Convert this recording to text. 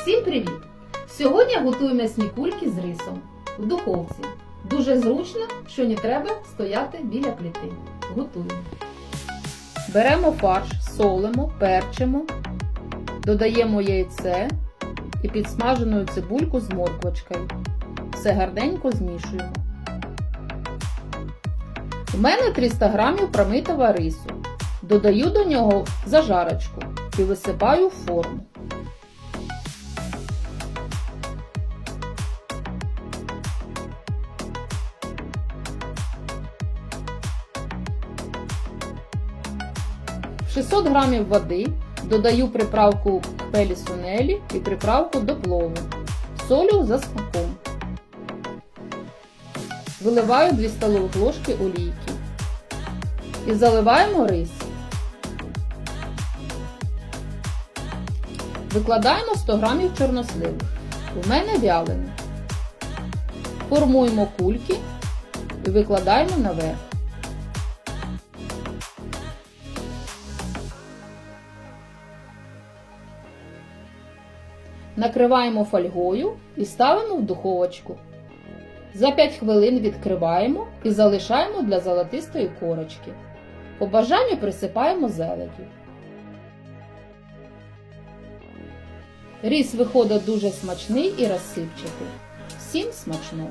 Всім привіт! Сьогодні готую м'ясні кульки з рисом в духовці. Дуже зручно, що не треба стояти біля плити. Готуємо. Беремо фарш, солимо, перчимо, додаємо яйце і підсмажену цибульку з морквочкою. Все гарненько змішуємо. У мене 300 грамів промитого рису. Додаю до нього зажарочку і висипаю в форму. 600 грамів води додаю приправку пелі сунелі і приправку до плову. Солю за смаком. Виливаю 2 столових ложки олійки. І заливаємо рис. Викладаємо 100 грамів чорносливу. У мене вялений. Формуємо кульки і викладаємо наверх. Накриваємо фольгою і ставимо в духовочку. За 5 хвилин відкриваємо і залишаємо для золотистої корочки. По бажанню присипаємо зеленю. Ріс виходить дуже смачний і розсипчатий. Всім смачного!